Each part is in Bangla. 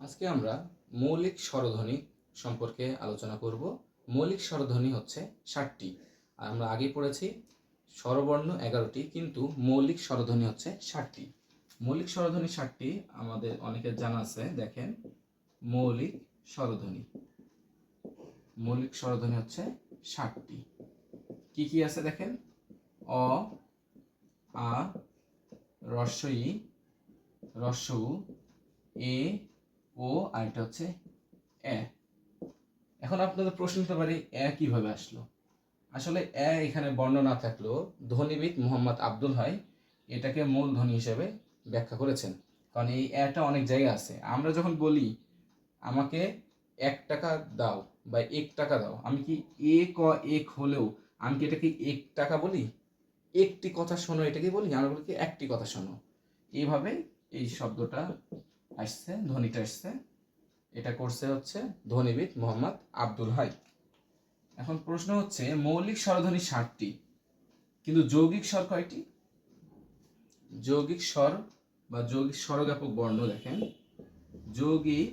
আজকে আমরা মৌলিক স্বরধ্বনি সম্পর্কে আলোচনা করব। মৌলিক স্বরধ্বনি হচ্ছে ষাটটি। আমরা আগে পড়েছি স্বরবর্ণ এগারোটি, কিন্তু মৌলিক স্বরধ্বনি হচ্ছে ষাটটি। মৌলিক স্বরধ্বনি ষাটটি, আমাদের অনেকের জানা আছে, দেখেন, মৌলিক স্বরধ্বনি। মৌলিক স্বরধ্বনি হচ্ছে ষাটটি। কি কি আছে দেখেন? অ, আ রস্বই রস্যউ এ ও আর এটা হচ্ছে এ। এখন আপনাদের প্রশ্ন হতে পারে, এ কীভাবে আসলো? আসলে এ এখানে বর্ণ না থাকলেও ধ্বনিবিদ মোহাম্মদ আব্দুল হয় এটাকে মূল ধ্বনি হিসেবে ব্যাখ্যা করেছেন। কারণ এই এটা অনেক জায়গা আছে। আমরা যখন বলি, আমাকে এক টাকা দাও বা এক টাকা দাও আমি কি এক ক এক হলেও আমি কি এটাকে এক টাকা বলি? একটি কথা শোনো এটাকে বলি? আমরা বলি কি একটি কথা শোনো। এইভাবে এই শব্দটা আসছে ধ্বনিটা আসছে। এটা করছে হচ্ছে ধ্বনিবিদ মোহাম্মদ আব্দুল হাই। এখন প্রশ্ন হচ্ছে, মৌলিক স্বরধ্বনি ষাটটি কিন্তু যৌগিক স্বর কয়টি? যৌগিক স্বর বা যৌগিক স্বরজ্ঞাপক বর্ণ দেখেন। যৌগিক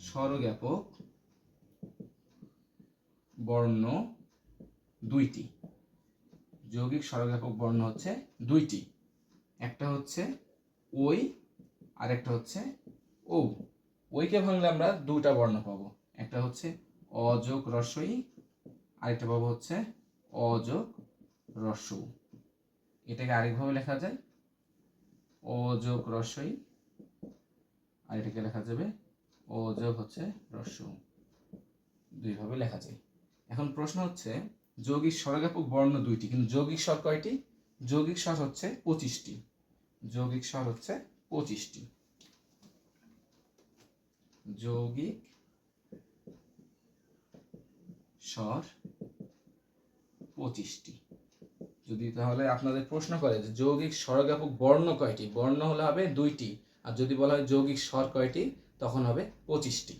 স্বরজ্ঞাপক বর্ণ দুইটি। যৌগিক স্বরজ্ঞাপক বর্ণ হচ্ছে দুইটি। একটা হচ্ছে ওই আর একটা হচ্ছে, ও, ওইকে ভাঙলে আমরা দুটা বর্ণ পাবো। একটা হচ্ছে অযোগ রসই, আরেকটা পাবো হচ্ছে অযোগ রসৌ। এটাকে আরেকভাবে লেখা যায়, অযোগ রসই, আর এটাকে লেখা যাবে অযোগ হচ্ছে রসৌ। দুইভাবে লেখা যায়। এখন প্রশ্ন হচ্ছে, যৌগিক স্বরজ্ঞাপক বর্ণ দুইটি, কিন্তু যৌগিক স্বর কয়টি? যৌগিক স্বর হচ্ছে পঁচিশটি। যৌগিক স্বর হচ্ছে পঁচিশটি। যৌগিক, স্বর পঁচিশটি। যদি তাহলে আপনাদের প্রশ্ন করে যে যৌগিক স্বরজ্ঞাপক বর্ণ কয়টি? বর্ণ হলে হবে দুইটি। আর যদি বলা হয় যৌগিক স্বর কয়টি? তখন হবে পঁচিশটি।